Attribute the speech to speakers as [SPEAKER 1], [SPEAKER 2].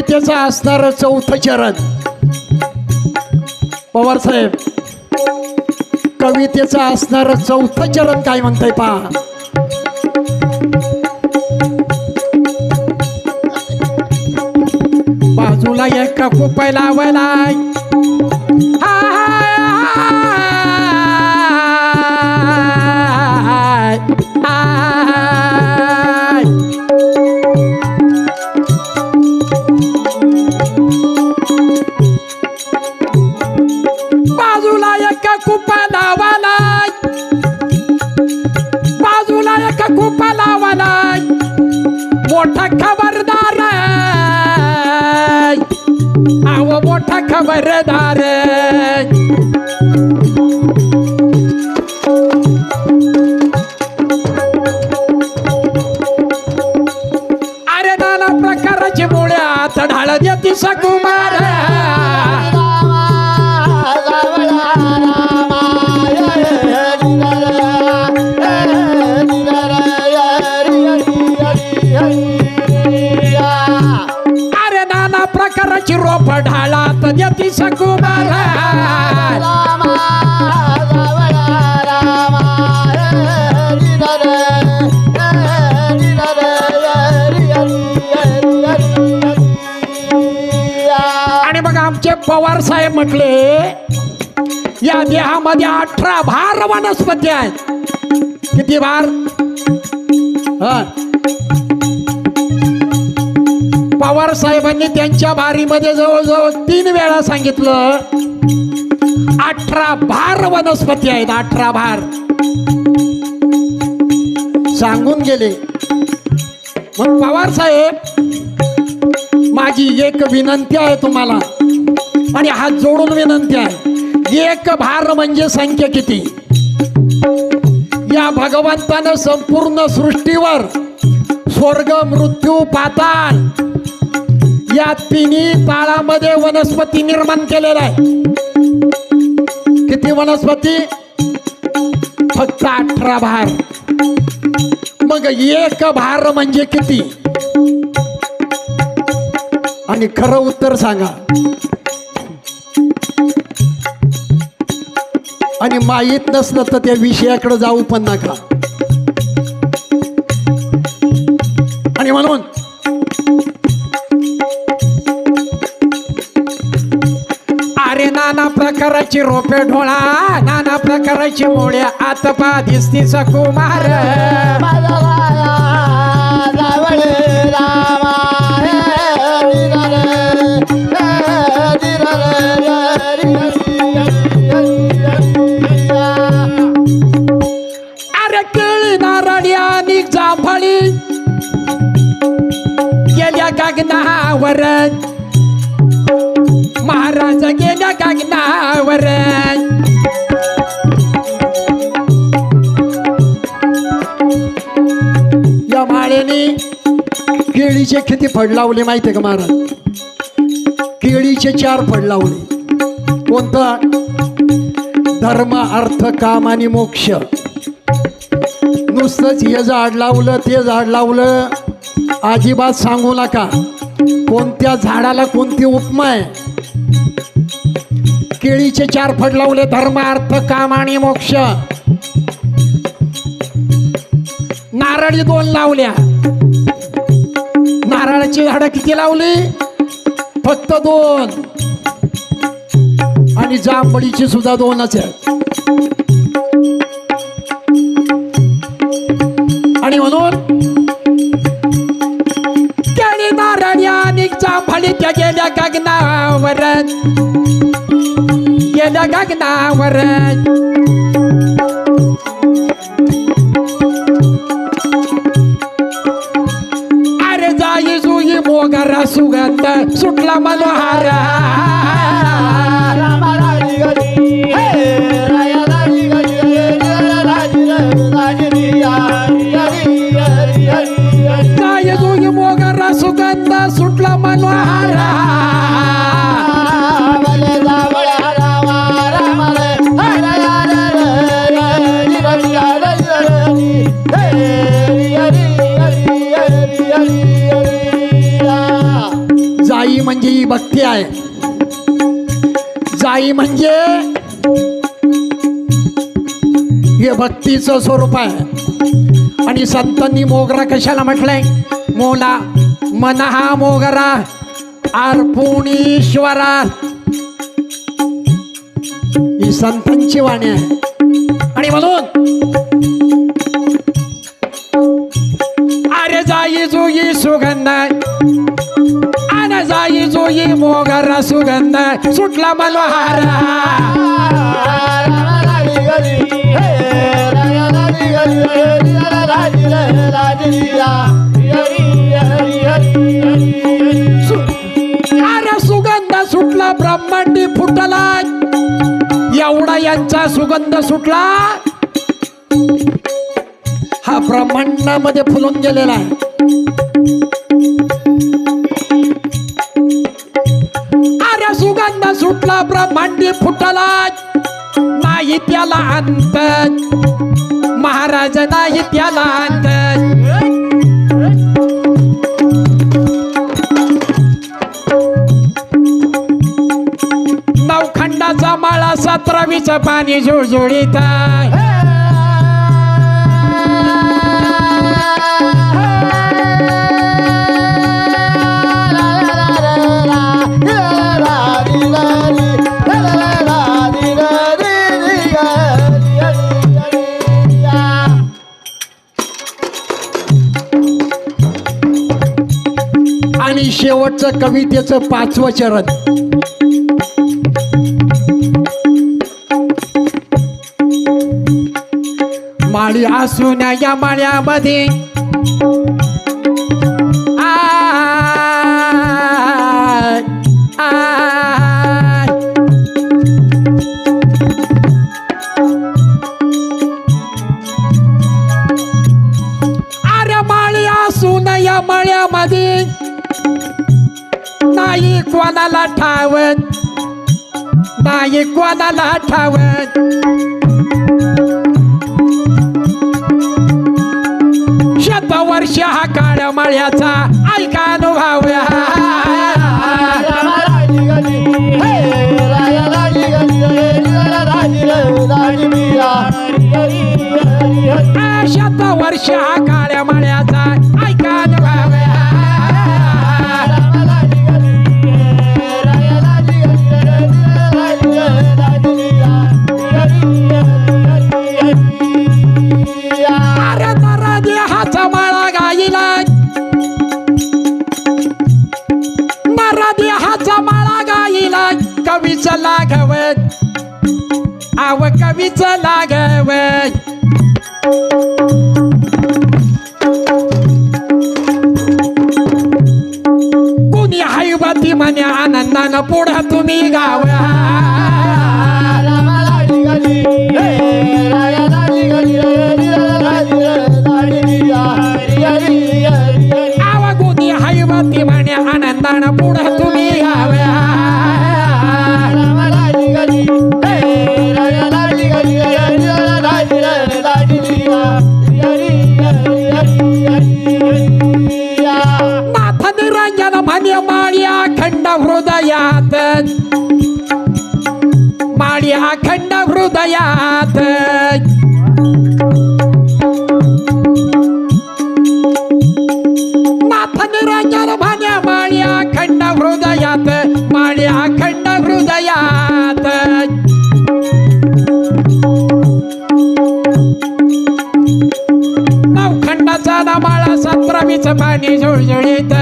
[SPEAKER 1] कवितेचं असणार चौथं चरण. पवार साहेब कवितेचं असणार चौथं चरण काय म्हणताय पहा. बाजूला एका कुपाय लावायला खबरदार. आव मोठा खबरदार. अरे नाना प्रकाराची मुळ्यात ढाळ देती सकुमार की रोप ढाळात देती सकुमार आणि मग आमचे पवार साहेब म्हटले या देहामध्ये अठरा भार वनस्पती आहेत. किती भार? हा. पवार साहेबांनी त्यांच्या बारीमध्ये जवळजवळ तीन वेळा सांगितलं अठरा भार वनस्पती आहेत अठरा भार. सांगून गेले. मग पवार साहेब माझी एक विनंती आहे तुम्हाला आणि हात जोडून विनंती आहे एक भार म्हणजे संख्या किती? या भगवंतानं संपूर्ण सृष्टीवर स्वर्ग मृत्यू पाताळ या तिन्ही ताळामध्ये वनस्पती निर्माण केलेला आहे. किती वनस्पती? फक्त अठरा भार. मग एक भार म्हणजे किती? आणि खरं उत्तर सांगा. आणि माहीत नसलं तर त्या विषयाकडे जाऊ पण नका. आणि म्हणून प्रकाराची रोपे ढोळा नाना प्रकाराची मोळ्या आतपा दिसती सकुमार अरे केळी नारळी आणि जांभळी गेल्या कागदावर महाराज गेल्या कागदा गगनावर या माळेने केळीचे किती फड लावले माहितीये का महाराज? केळीचे चार फड लावले. कोणता? धर्म अर्थ काम आणि मोक्ष. नुसतंच हे झाड लावलं ते झाड लावलं. अजिबात सांगू नका. कोणत्या झाडाला कोणती उपमा आहे? केळीचे चार फड लावले धर्म अर्थ काम आणि मोक्ष. नारळी दोन लावल्या. नारळाची झाडं किती लावली? फक्त दोन. आणि जांभळीची सुद्धा दोनच आहेत. आणि म्हणून केळी नारळी आणि जांभळी त्या गेल्या गगनावर गेल्या अरे जाई जुई मोगरा सुगंध सुटला मनोहारा. काय जोगी मोगरा सुगंध सुटला मनोहारा. भक्ती आहे. जाई म्हणजे हे भक्तीचं स्वरूप आहे. आणि संतांनी मोगरा कशाला म्हटलंय? मोला मनहा मोगरा अर्पुणीश्वरा. ही संतांची वाणी आहे. आणि म्हणून मोगरा सुगंध सुटला मनोहारा. सुगंध सुटला ब्रह्मांडी फुटला. एवढा यांचा सुगंध सुटला. हा ब्रह्मांडामध्ये फुलून गेलेला आहे. ब्रह्मांडी फुटला. नाही त्याला अंत महाराज नाही त्याला अंत नवखंडाचा माळा सतरावीचं पाणी झुळझुळीत शेवटचं कवितेचं पाचवं चरण. माळी असून या माळ्यामध्ये अरे माळी असून या माळ्यामध्ये नाही कोणाला ठावत. नाही कोणाला ठावत. शतवर्ष हा काळ्या माळ्याचा ऐका अनुभव कवीच लागवत कुणी हायवती म्हणे आनंदानं पुढं तुम्ही गाव नाथ निरंजन म्हणे माळ्या खंड हृदयात माळ्या खंड हृदयात नाथ निरंजन म्हणे माळ्या खंड हृदयात माळ्या खंड हृदयात नवखंडाचा माळा सतरावीच पाणी झुळझुळीत